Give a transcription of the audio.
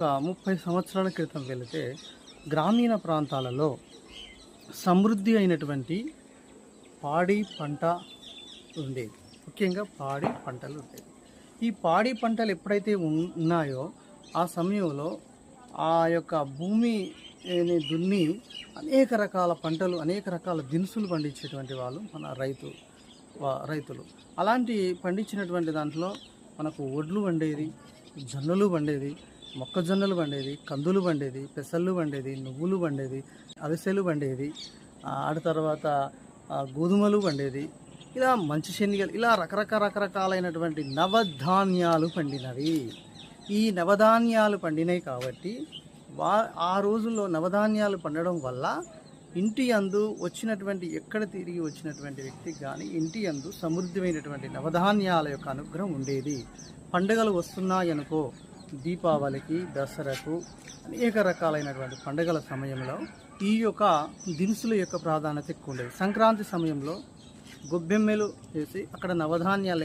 ఒక ముప్పై సంవత్సరాల క్రితం వెళితే గ్రామీణ ప్రాంతాలలో సమృద్ధి అయినటువంటి పాడి పంట ఉండేది. ముఖ్యంగా పాడి పంటలు ఉండేవి. ఈ పాడి పంటలు ఎప్పుడైతే ఉన్నాయో ఆ సమయంలో ఆ యొక్క భూమిని దున్ని అనేక రకాల పంటలు అనేక రకాల దినుసులు పండించేటువంటి వాళ్ళు మన రైతు రైతులు. అలాంటి పండించినటువంటి దాంట్లో మనకు ఒడ్లు వండేది జొన్నలు వండేది మొక్కజొన్నలు పండేది కందులు పండేది పెసళ్ళు పండేది నువ్వులు పండేది అవిసెలు పండేది ఆడ తర్వాత గోధుమలు పండేది. ఇలా మంచి శనిగలు ఇలా రకరకాల రకరకాలైనటువంటి నవధాన్యాలు పండినవి. ఈ నవధాన్యాలు పండినాయి కాబట్టి వా ఆ రోజుల్లో నవధాన్యాలు పండడం వల్ల ఇంటి అందు వచ్చినటువంటి ఎక్కడ తిరిగి వచ్చినటువంటి వ్యక్తికి కానీ ఇంటి అందు సమృద్ధమైనటువంటి నవధాన్యాల యొక్క అనుగ్రహం ఉండేది. పండుగలు వస్తున్నాయనుకో దీపావళికి దసరాకు అనేక రకాలైనటువంటి పండుగల సమయంలో ఈ యొక్క దినుసుల యొక్క ప్రాధాన్యత ఎక్కువ ఉండేది. సంక్రాంతి సమయంలో గొబ్బెమ్మలు వేసి అక్కడ నవధాన్యాల